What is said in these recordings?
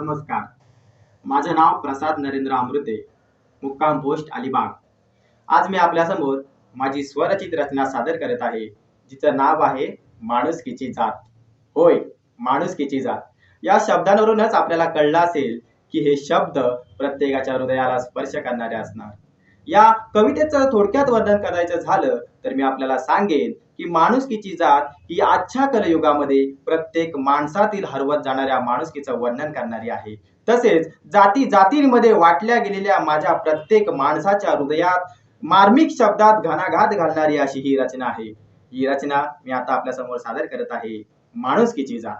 नमस्कार. माझं नाव प्रसाद नरेंद्र अमृते मुक्काम पोस्ट अलिबाग. आज मी आपल्यासमोर माझी स्वरचित रचना सादर करत आहे जिचं नाव आहे माणुसकीची जात. होय माणुसकीची जात. या शब्दांवरूनच आपल्याला कळलं असेल की हे शब्द प्रत्येकाच्या हृदयाला स्पर्श करणारे असणार. या कवितेचं थोडक्यात वर्णन करायचं झालं तर मी आपल्याला सांगेन की माणुसकीची जात ही आजच्या कलयुगामध्ये प्रत्येक माणसातील हरवत जाणाऱ्या माणुसकीचं वर्णन करणारी आहे. तसेच जाती जातींमध्ये वाटल्या गेलेल्या माझ्या प्रत्येक माणसाच्या हृदयात मार्मिक शब्दात घणाघात घालणारी अशी ही रचना आहे. ही रचना मी आता आपल्यासमोर सादर करत आहे. माणुसकीची जात.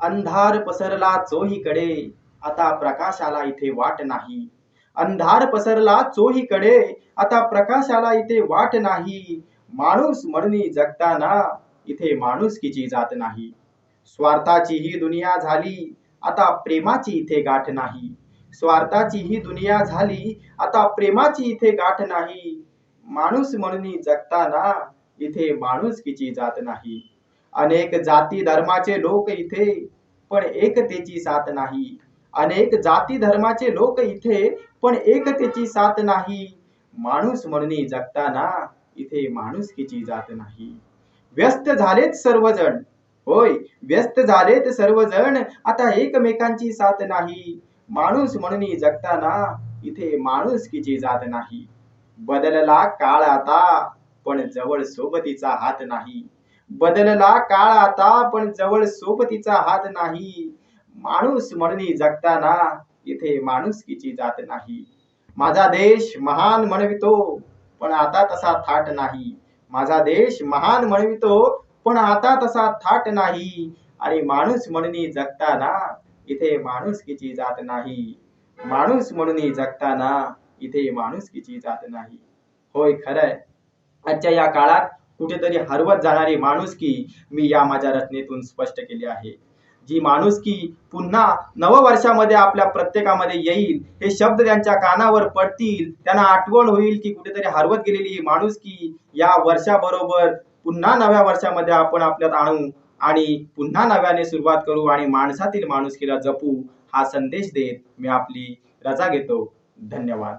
अंधार पसरला चोहीकडे आता प्रकाशाला इथे वाट नाही. अंधार पसरला चोहीकडे. आता प्रकाशाला इथे वाट नाही. माणूस म्हणून जगताना इथे माणुसकीची जात नाही. स्वार्थाची ही दुनिया झाली आता प्रेमाची इथे गाठ नाही. स्वार्थाची ही दुनिया झाली आता प्रेमाची इथे गाठ नाही. माणूस म्हणून जगताना इथे माणुसकीची जात नाही. अनेक जाती धर्माचे लोक इथे पण एकतेची साथ नाही. अनेक जाती धर्माचे लोक इथे पण एकतेची साथ नाही. माणूस म्हणणे जगताना इथे माणुसकीची जात नाही. व्यस्त झालेत सर्वजण. होय व्यस्त झालेत सर्वजण. आता एकमेकांची साथ नाही. माणूस म्हणून जगताना इथे माणुसकीची जात नाही. बदलला काळ आता पण जवळ सोबतीचा हात नाही. बदलला काळ आता पण जवळ सोबतीचा हात नाही. माणूस म्हणणी जगताना इथे माणुसकीची जात नाही. माझा देश महान म्हणवितो पण आता तसा थाट नाही. माझा देश महान म्हणवितो पण आता तसा थाट नाही. आणि माणूस म्हणून जगताना इथे माणुसकीची जात नाही. माणूस म्हणून जगताना इथे माणुसकीची जात नाही. होय खरंय. आजच्या या काळात कुठेतरी हरवत जाणारी माणुसकी मी या माझ्या रचनेतून स्पष्ट केली आहे. जी माणुसकी पुन्हा नववर्षामध्ये आपल्या प्रत्येकामध्ये येईल हे शब्द त्यांच्या कानावर पडतील त्यांना आठवण होईल की कुठेतरी हरवत गेलेली माणुसकी या वर्षाबरोबर पुन्हा नव्या वर्षामध्ये आपण आपल्यात आणू आणि पुन्हा नव्याने सुरुवात करू आणि माणसातील माणुसकीला जपू हा संदेश देत मी आपली रजा घेतो. धन्यवाद.